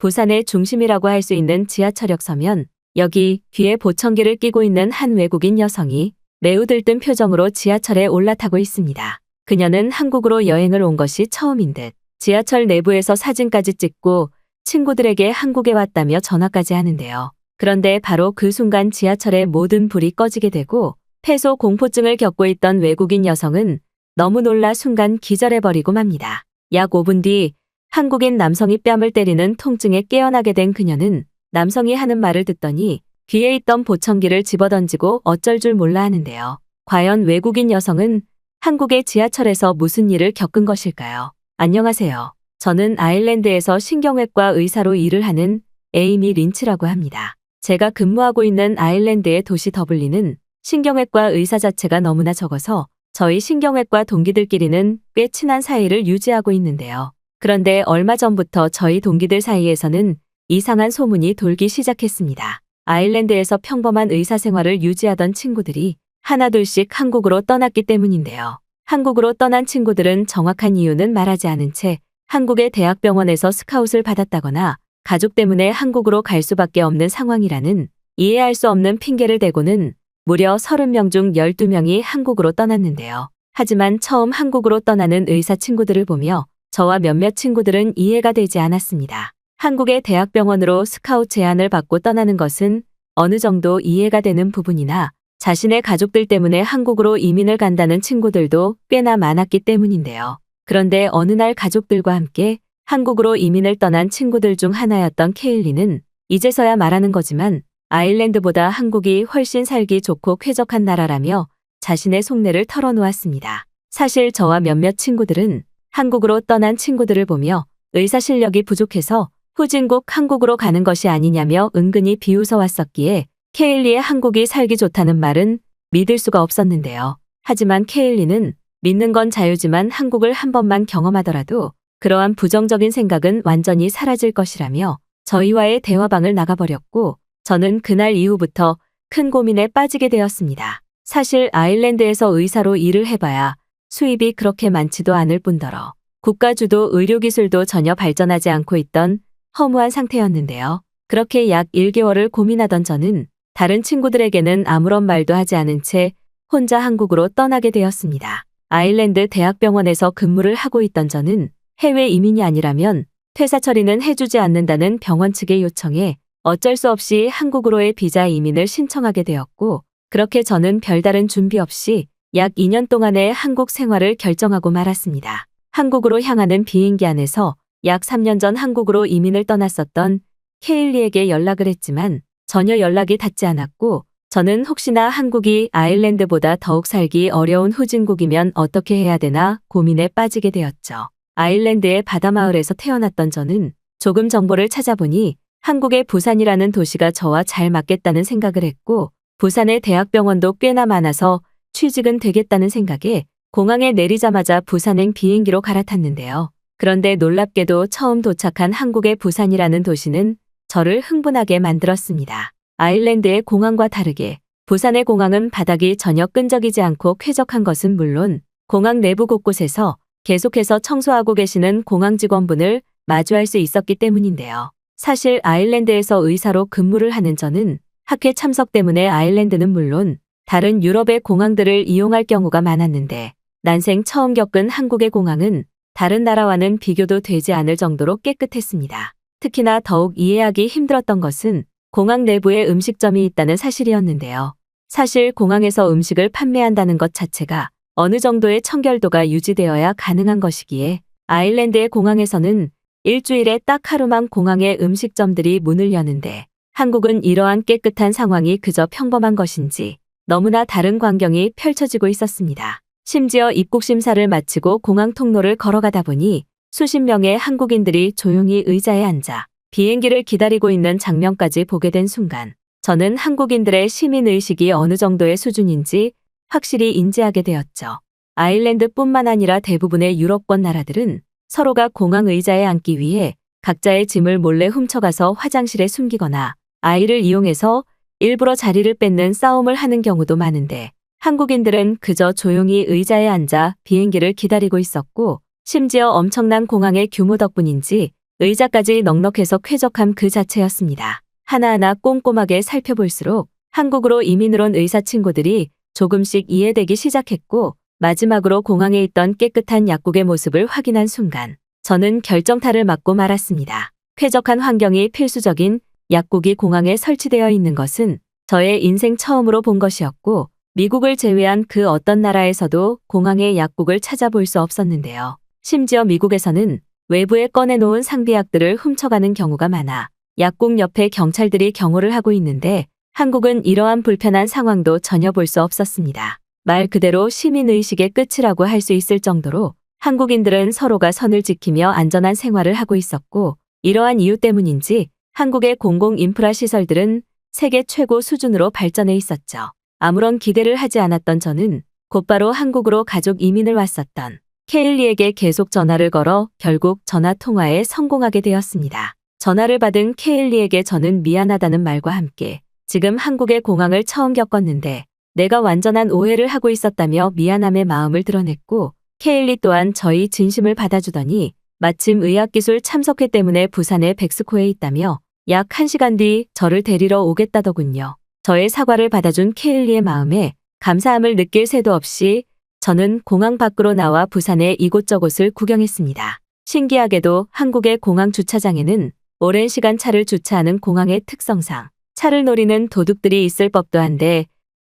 부산의 중심이라고 할 수 있는 지하철역 서면 여기 귀에 보청기를 끼고 있는 한 외국인 여성이 매우 들뜬 표정으로 지하철에 올라타고 있습니다. 그녀는 한국으로 여행을 온 것이 처음인 듯 지하철 내부에서 사진까지 찍고 친구들에게 한국에 왔다며 전화까지 하는데요. 그런데 바로 그 순간 지하철의 모든 불이 꺼지게 되고 폐소 공포증을 겪고 있던 외국인 여성은 너무 놀라 순간 기절해버리고 맙니다. 약 5분 뒤 한국인 남성이 뺨을 때리는 통증에 깨어나게 된 그녀는 남성이 하는 말을 듣더니 귀에 있던 보청기를 집어던지고 어쩔 줄 몰라 하는데요. 과연 외국인 여성은 한국의 지하철에서 무슨 일을 겪은 것일까요? 안녕하세요. 저는 아일랜드에서 신경외과 의사로 일을 하는 에이미 린치라고 합니다. 제가 근무하고 있는 아일랜드의 도시 더블린은 신경외과 의사 자체가 너무나 적어서 저희 신경외과 동기들끼리는 꽤 친한 사이를 유지하고 있는데요. 그런데 얼마 전부터 저희 동기들 사이에서는 이상한 소문이 돌기 시작했습니다. 아일랜드에서 평범한 의사 생활을 유지하던 친구들이 하나둘씩 한국으로 떠났기 때문인데요. 한국으로 떠난 친구들은 정확한 이유는 말하지 않은 채 한국의 대학병원에서 스카웃을 받았다거나 가족 때문에 한국으로 갈 수밖에 없는 상황이라는 이해할 수 없는 핑계를 대고는 무려 30명 중 12명이 한국으로 떠났는데요. 하지만 처음 한국으로 떠나는 의사 친구들을 보며 저와 몇몇 친구들은 이해가 되지 않았습니다. 한국의 대학병원으로 스카웃 제안을 받고 떠나는 것은 어느 정도 이해가 되는 부분이나 자신의 가족들 때문에 한국으로 이민을 간다는 친구들도 꽤나 많았기 때문인데요. 그런데 어느 날 가족들과 함께 한국으로 이민을 떠난 친구들 중 하나였던 케일리는 이제서야 말하는 거지만 아일랜드보다 한국이 훨씬 살기 좋고 쾌적한 나라라며 자신의 속내를 털어놓았습니다. 사실 저와 몇몇 친구들은 한국으로 떠난 친구들을 보며 의사 실력이 부족해서 후진국 한국으로 가는 것이 아니냐며 은근히 비웃어 왔었기에 케일리의 한국이 살기 좋다는 말은 믿을 수가 없었는데요. 하지만 케일리는 믿는 건 자유지만 한국을 한 번만 경험하더라도 그러한 부정적인 생각은 완전히 사라질 것이라며 저희와의 대화방을 나가버렸고 저는 그날 이후부터 큰 고민에 빠지게 되었습니다. 사실 아일랜드에서 의사로 일을 해봐야 수입이 그렇게 많지도 않을 뿐더러 국가주도 의료기술도 전혀 발전하지 않고 있던 허무한 상태였는데요. 그렇게 약 1개월을 고민하던 저는 다른 친구들에게는 아무런 말도 하지 않은 채 혼자 한국으로 떠나게 되었습니다. 아일랜드 대학병원에서 근무를 하고 있던 저는 해외 이민이 아니라면 퇴사 처리는 해주지 않는다는 병원 측의 요청에 어쩔 수 없이 한국으로의 비자 이민을 신청하게 되었고 그렇게 저는 별다른 준비 없이 약 2년 동안의 한국 생활을 결정하고 말았습니다. 한국으로 향하는 비행기 안에서 약 3년 전 한국으로 이민을 떠났었던 케일리에게 연락을 했지만 전혀 연락이 닿지 않았고 저는 혹시나 한국이 아일랜드보다 더욱 살기 어려운 후진국이면 어떻게 해야 되나 고민에 빠지게 되었죠. 아일랜드의 바다마을에서 태어났던 저는 조금 정보를 찾아보니 한국의 부산이라는 도시가 저와 잘 맞겠다는 생각을 했고 부산의 대학병원도 꽤나 많아서 취직은 되겠다는 생각에 공항에 내리자마자 부산행 비행기로 갈아탔는데요. 그런데 놀랍게도 처음 도착한 한국의 부산이라는 도시는 저를 흥분하게 만들었습니다. 아일랜드의 공항과 다르게 부산의 공항은 바닥이 전혀 끈적이지 않고 쾌적한 것은 물론 공항 내부 곳곳에서 계속해서 청소하고 계시는 공항 직원분을 마주할 수 있었기 때문인데요. 사실 아일랜드에서 의사로 근무를 하는 저는 학회 참석 때문에 아일랜드는 물론 다른 유럽의 공항들을 이용할 경우가 많았는데 난생 처음 겪은 한국의 공항은 다른 나라와는 비교도 되지 않을 정도로 깨끗했습니다. 특히나 더욱 이해하기 힘들었던 것은 공항 내부에 음식점이 있다는 사실이었는데요. 사실 공항에서 음식을 판매한다는 것 자체가 어느 정도의 청결도가 유지되어야 가능한 것이기에 아일랜드의 공항에서는 일주일에 딱 하루만 공항의 음식점들이 문을 여는데 한국은 이러한 깨끗한 상황이 그저 평범한 것인지 너무나 다른 광경이 펼쳐지고 있었습니다. 심지어 입국 심사를 마치고 공항 통로를 걸어가다 보니 수십 명의 한국인들이 조용히 의자에 앉아 비행기를 기다리고 있는 장면까지 보게 된 순간 저는 한국인들의 시민의식이 어느 정도의 수준인지 확실히 인지하게 되었죠. 아일랜드뿐만 아니라 대부분의 유럽권 나라들은 서로가 공항 의자에 앉기 위해 각자의 짐을 몰래 훔쳐가서 화장실에 숨기거나 아이를 이용해서 일부러 자리를 뺏는 싸움을 하는 경우도 많은데 한국인들은 그저 조용히 의자에 앉아 비행기를 기다리고 있었고 심지어 엄청난 공항의 규모 덕분인지 의자까지 넉넉해서 쾌적함 그 자체였습니다. 하나하나 꼼꼼하게 살펴볼수록 한국으로 이민을 온 의사 친구들이 조금씩 이해되기 시작했고 마지막으로 공항에 있던 깨끗한 약국의 모습을 확인한 순간 저는 결정타를 맞고 말았습니다. 쾌적한 환경이 필수적인 약국이 공항에 설치되어 있는 것은 저의 인생 처음으로 본 것이었고 미국을 제외한 그 어떤 나라에서도 공항에 약국을 찾아볼 수 없었는데요. 심지어 미국에서는 외부에 꺼내놓은 상비약들을 훔쳐가는 경우가 많아 약국 옆에 경찰들이 경호를 하고 있는데 한국은 이러한 불편한 상황도 전혀 볼 수 없었습니다. 말 그대로 시민의식의 끝이라고 할 수 있을 정도로 한국인들은 서로가 선을 지키며 안전한 생활을 하고 있었고 이러한 이유 때문인지 한국의 공공 인프라 시설들은 세계 최고 수준으로 발전해 있었죠. 아무런 기대를 하지 않았던 저는 곧바로 한국으로 가족 이민을 왔었던 케일리에게 계속 전화를 걸어 결국 전화 통화에 성공하게 되었습니다. 전화를 받은 케일리에게 저는 미안하다는 말과 함께 지금 한국의 공항을 처음 겪었는데 내가 완전한 오해를 하고 있었다며 미안함의 마음을 드러냈고 케일리 또한 저희 진심을 받아주더니 마침 의학기술 참석회 때문에 부산의 백스코에 있다며 약 1시간 뒤 저를 데리러 오겠다더군요. 저의 사과를 받아준 케일리의 마음에 감사함을 느낄 새도 없이 저는 공항 밖으로 나와 부산의 이곳저곳을 구경했습니다. 신기하게도 한국의 공항 주차장에는 오랜 시간 차를 주차하는 공항의 특성상 차를 노리는 도둑들이 있을 법도 한데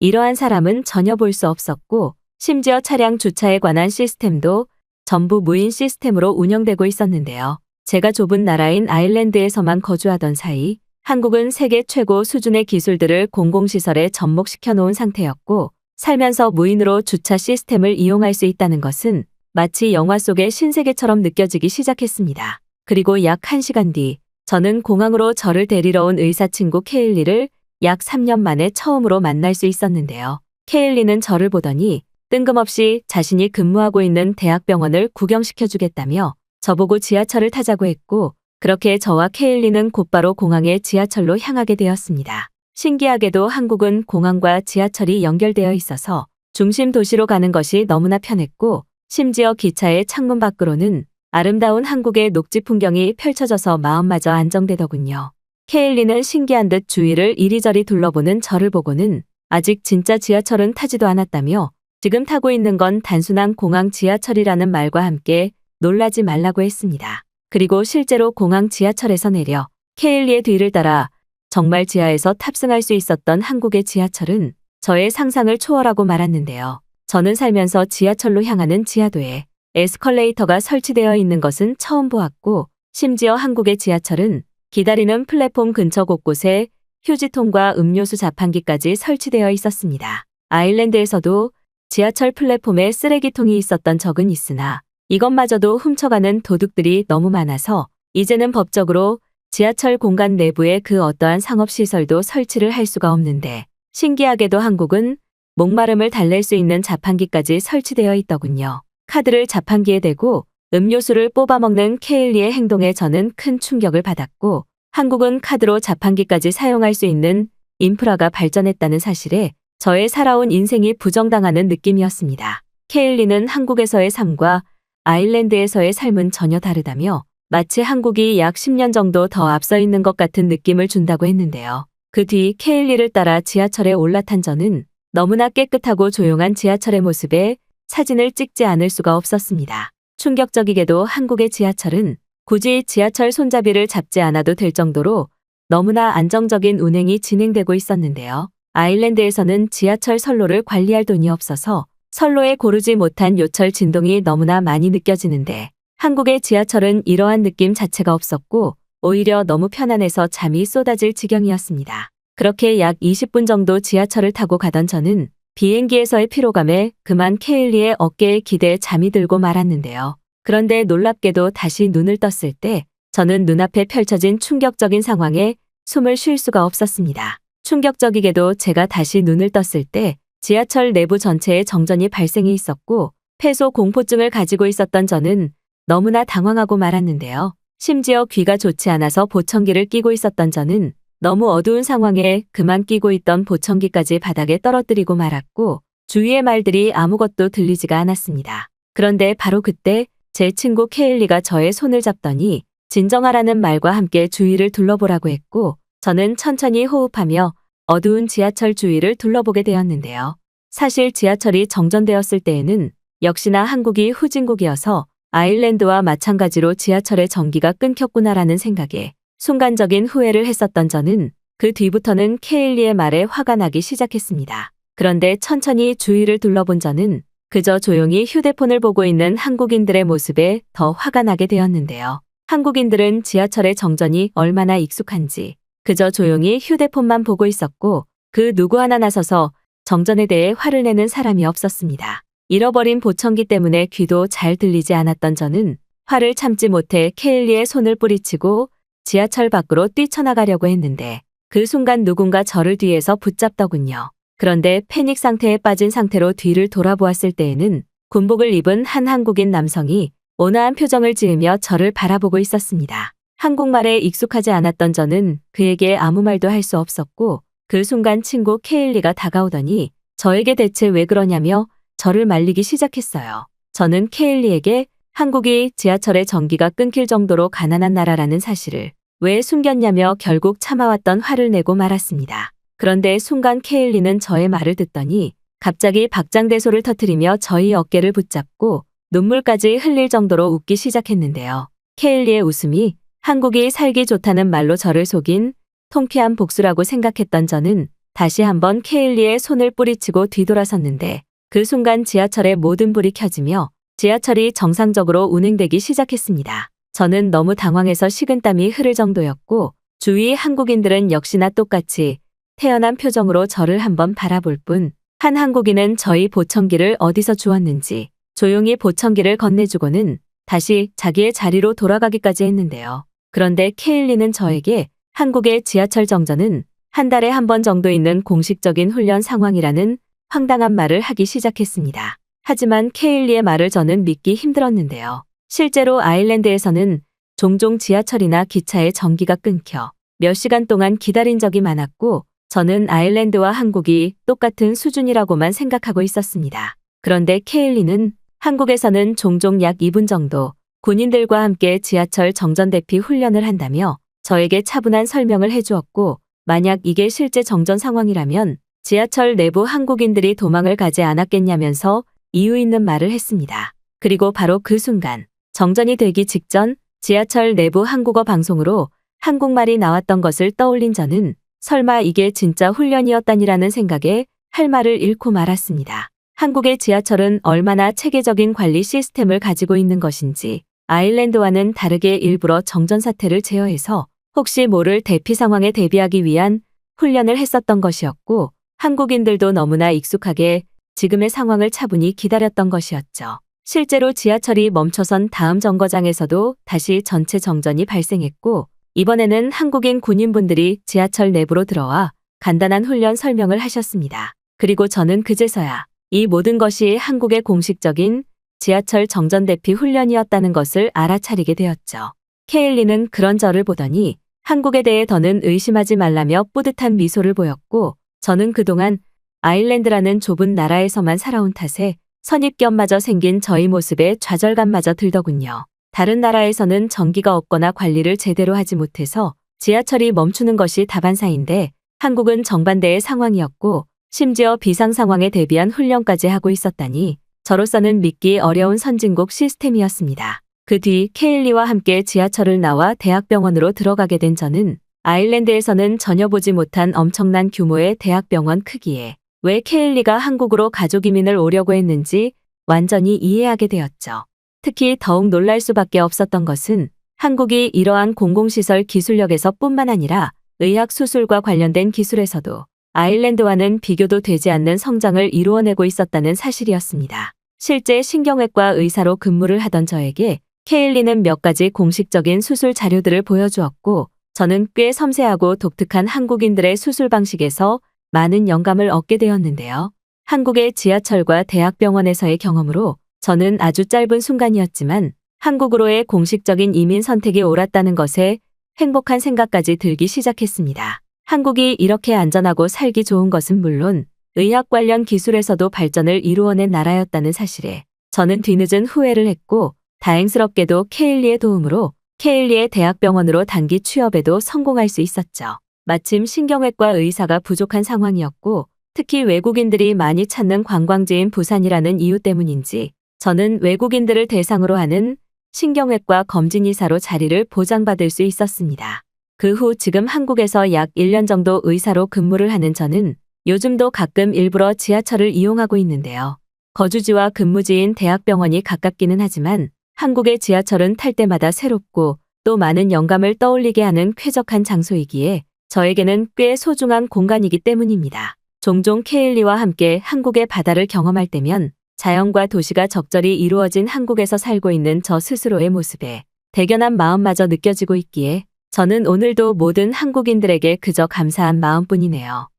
이러한 사람은 전혀 볼 수 없었고 심지어 차량 주차에 관한 시스템도 전부 무인 시스템으로 운영되고 있었는데요. 제가 좁은 나라인 아일랜드에서만 거주하던 사이 한국은 세계 최고 수준의 기술들을 공공시설에 접목시켜 놓은 상태였고 살면서 무인으로 주차 시스템을 이용할 수 있다는 것은 마치 영화 속의 신세계처럼 느껴지기 시작했습니다. 그리고 약 1시간 뒤 저는 공항으로 저를 데리러 온 의사 친구 케일리를 약 3년 만에 처음으로 만날 수 있었는데요. 케일리는 저를 보더니 뜬금없이 자신이 근무하고 있는 대학병원을 구경시켜 주겠다며 저보고 지하철을 타자고 했고 그렇게 저와 케일리는 곧바로 공항에 지하철로 향하게 되었습니다. 신기하게도 한국은 공항과 지하철이 연결되어 있어서 중심 도시로 가는 것이 너무나 편했고 심지어 기차의 창문 밖으로는 아름다운 한국의 녹지 풍경이 펼쳐져서 마음마저 안정되더군요. 케일리는 신기한 듯 주위를 이리저리 둘러보는 저를 보고는 아직 진짜 지하철은 타지도 않았다며 지금 타고 있는 건 단순한 공항 지하철이라는 말과 함께 놀라지 말라고 했습니다. 그리고 실제로 공항 지하철에서 내려 케일리의 뒤를 따라 정말 지하에서 탑승할 수 있었던 한국의 지하철은 저의 상상을 초월하고 말았는데요. 저는 살면서 지하철로 향하는 지하도에 에스컬레이터가 설치되어 있는 것은 처음 보았고 심지어 한국의 지하철은 기다리는 플랫폼 근처 곳곳에 휴지통과 음료수 자판기까지 설치되어 있었습니다. 아일랜드에서도 지하철 플랫폼에 쓰레기통이 있었던 적은 있으나 이것마저도 훔쳐가는 도둑들이 너무 많아서 이제는 법적으로 지하철 공간 내부에 그 어떠한 상업시설도 설치를 할 수가 없는데 신기하게도 한국은 목마름을 달랠 수 있는 자판기까지 설치되어 있더군요. 카드를 자판기에 대고 음료수를 뽑아먹는 케일리의 행동에 저는 큰 충격을 받았고 한국은 카드로 자판기까지 사용할 수 있는 인프라가 발전했다는 사실에 저의 살아온 인생이 부정당하는 느낌이었습니다. 케일리는 한국에서의 삶과 아일랜드에서의 삶은 전혀 다르다며 마치 한국이 약 10년 정도 더 앞서 있는 것 같은 느낌을 준다고 했는데요. 그 뒤 케일리를 따라 지하철에 올라탄 저는 너무나 깨끗하고 조용한 지하철의 모습에 사진을 찍지 않을 수가 없었습니다. 충격적이게도 한국의 지하철은 굳이 지하철 손잡이를 잡지 않아도 될 정도로 너무나 안정적인 운행이 진행되고 있었는데요. 아일랜드에서는 지하철 선로를 관리할 돈이 없어서 선로에 고르지 못한 요철 진동이 너무나 많이 느껴지는데 한국의 지하철은 이러한 느낌 자체가 없었고 오히려 너무 편안해서 잠이 쏟아질 지경이었습니다. 그렇게 약 20분 정도 지하철을 타고 가던 저는 비행기에서의 피로감에 그만 케일리의 어깨에 기대 잠이 들고 말았는데요. 그런데 놀랍게도 다시 눈을 떴을 때 저는 눈앞에 펼쳐진 충격적인 상황에 숨을 쉴 수가 없었습니다. 충격적이게도 제가 다시 눈을 떴을 때 지하철 내부 전체에 정전이 발생이 있었고 폐소 공포증을 가지고 있었던 저는 너무나 당황하고 말았는데요. 심지어 귀가 좋지 않아서 보청기를 끼고 있었던 저는 너무 어두운 상황에 그만 끼고 있던 보청기까지 바닥에 떨어뜨리고 말았고 주위의 말들이 아무것도 들리지가 않았습니다. 그런데 바로 그때 제 친구 케일리가 저의 손을 잡더니 진정하라는 말과 함께 주위를 둘러보라고 했고 저는 천천히 호흡하며 어두운 지하철 주위를 둘러보게 되었는데요. 사실 지하철이 정전되었을 때에는 역시나 한국이 후진국이어서 아일랜드와 마찬가지로 지하철의 전기가 끊겼구나라는 생각에 순간적인 후회를 했었던 저는 그 뒤부터는 케일리의 말에 화가 나기 시작했습니다. 그런데 천천히 주위를 둘러본 저는 그저 조용히 휴대폰을 보고 있는 한국인들의 모습에 더 화가 나게 되었는데요. 한국인들은 지하철의 정전이 얼마나 익숙한지 그저 조용히 휴대폰만 보고 있었고 그 누구 하나 나서서 정전에 대해 화를 내는 사람이 없었습니다. 잃어버린 보청기 때문에 귀도 잘 들리지 않았던 저는 화를 참지 못해 케일리의 손을 뿌리치고 지하철 밖으로 뛰쳐나가려고 했는데 그 순간 누군가 저를 뒤에서 붙잡더군요. 그런데 패닉 상태에 빠진 상태로 뒤를 돌아보았을 때에는 군복을 입은 한 한국인 남성이 온화한 표정을 지으며 저를 바라보고 있었습니다. 한국말에 익숙하지 않았던 저는 그에게 아무 말도 할 수 없었고 그 순간 친구 케일리가 다가오더니 저에게 대체 왜 그러냐며 저를 말리기 시작했어요. 저는 케일리에게 한국이 지하철의 전기가 끊길 정도로 가난한 나라라는 사실을 왜 숨겼냐며 결국 참아왔던 화를 내고 말았습니다. 그런데 순간 케일리는 저의 말을 듣더니 갑자기 박장대소를 터뜨리며 저희 어깨를 붙잡고 눈물까지 흘릴 정도로 웃기 시작했는데요. 케일리의 웃음이 한국이 살기 좋다는 말로 저를 속인 통쾌한 복수라고 생각했던 저는 다시 한번 케일리의 손을 뿌리치고 뒤돌아섰는데 그 순간 지하철의 모든 불이 켜지며 지하철이 정상적으로 운행되기 시작했습니다. 저는 너무 당황해서 식은땀이 흐를 정도였고 주위 한국인들은 역시나 똑같이 태연한 표정으로 저를 한번 바라볼 뿐 한 한국인은 저희 보청기를 어디서 주었는지 조용히 보청기를 건네주고는 다시 자기의 자리로 돌아가기까지 했는데요. 그런데 케일리는 저에게 한국의 지하철 정전은 한 달에 한 번 정도 있는 공식적인 훈련 상황이라는 황당한 말을 하기 시작했습니다. 하지만 케일리의 말을 저는 믿기 힘들었는데요. 실제로 아일랜드에서는 종종 지하철이나 기차의 전기가 끊겨 몇 시간 동안 기다린 적이 많았고 저는 아일랜드와 한국이 똑같은 수준이라고만 생각하고 있었습니다. 그런데 케일리는 한국에서는 종종 약 2분 정도 군인들과 함께 지하철 정전 대피 훈련을 한다며 저에게 차분한 설명을 해주었고 만약 이게 실제 정전 상황이라면 지하철 내부 한국인들이 도망을 가지 않았겠냐면서 이유 있는 말을 했습니다. 그리고 바로 그 순간 정전이 되기 직전 지하철 내부 한국어 방송으로 한국말이 나왔던 것을 떠올린 저는 설마 이게 진짜 훈련이었다니라는 생각에 할 말을 잃고 말았습니다. 한국의 지하철은 얼마나 체계적인 관리 시스템을 가지고 있는 것인지 아일랜드와는 다르게 일부러 정전 사태를 제어해서 혹시 모를 대피 상황에 대비하기 위한 훈련을 했었던 것이었고 한국인들도 너무나 익숙하게 지금의 상황을 차분히 기다렸던 것이었죠. 실제로 지하철이 멈춰선 다음 정거장에서도 다시 전체 정전이 발생했고 이번에는 한국인 군인분들이 지하철 내부로 들어와 간단한 훈련 설명을 하셨습니다. 그리고 저는 그제서야 이 모든 것이 한국의 공식적인 지하철 정전 대피 훈련이었다는 것을 알아차리게 되었죠. 케일리는 그런 저를 보더니 한국에 대해 더는 의심하지 말라며 뿌듯한 미소를 보였고 저는 그동안 아일랜드라는 좁은 나라에서만 살아온 탓에 선입견마저 생긴 저희 모습에 좌절감마저 들더군요. 다른 나라에서는 전기가 없거나 관리를 제대로 하지 못해서 지하철이 멈추는 것이 다반사인데 한국은 정반대의 상황이었고 심지어 비상 상황에 대비한 훈련까지 하고 있었다니 저로서는 믿기 어려운 선진국 시스템이었습니다. 그 뒤 케일리와 함께 지하철을 나와 대학병원으로 들어가게 된 저는 아일랜드에서는 전혀 보지 못한 엄청난 규모의 대학병원 크기에 왜 케일리가 한국으로 가족 이민을 오려고 했는지 완전히 이해하게 되었죠. 특히 더욱 놀랄 수밖에 없었던 것은 한국이 이러한 공공시설 기술력에서 뿐만 아니라 의학 수술과 관련된 기술에서도 아일랜드와는 비교도 되지 않는 성장을 이루어내고 있었다는 사실이었습니다. 실제 신경외과 의사로 근무를 하던 저에게 케일리는 몇 가지 공식적인 수술 자료들을 보여주었고 저는 꽤 섬세하고 독특한 한국인들의 수술 방식에서 많은 영감을 얻게 되었는데요. 한국의 지하철과 대학병원에서의 경험으로 저는 아주 짧은 순간이었지만 한국으로의 공식적인 이민 선택이 옳았다는 것에 행복한 생각까지 들기 시작했습니다. 한국이 이렇게 안전하고 살기 좋은 것은 물론 의학 관련 기술에서도 발전을 이루어낸 나라였다는 사실에 저는 뒤늦은 후회를 했고 다행스럽게도 케일리의 도움으로 케일리의 대학병원으로 단기 취업에도 성공할 수 있었죠. 마침 신경외과 의사가 부족한 상황이었고 특히 외국인들이 많이 찾는 관광지인 부산이라는 이유 때문인지 저는 외국인들을 대상으로 하는 신경외과 검진의사로 자리를 보장받을 수 있었습니다. 그 후 지금 한국에서 약 1년 정도 의사로 근무를 하는 저는 요즘도 가끔 일부러 지하철을 이용하고 있는데요. 거주지와 근무지인 대학병원이 가깝기는 하지만 한국의 지하철은 탈 때마다 새롭고 또 많은 영감을 떠올리게 하는 쾌적한 장소이기에 저에게는 꽤 소중한 공간이기 때문입니다. 종종 케일리와 함께 한국의 바다를 경험할 때면 자연과 도시가 적절히 이루어진 한국에서 살고 있는 저 스스로의 모습에 대견한 마음마저 느껴지고 있기에 저는 오늘도 모든 한국인들에게 그저 감사한 마음뿐이네요.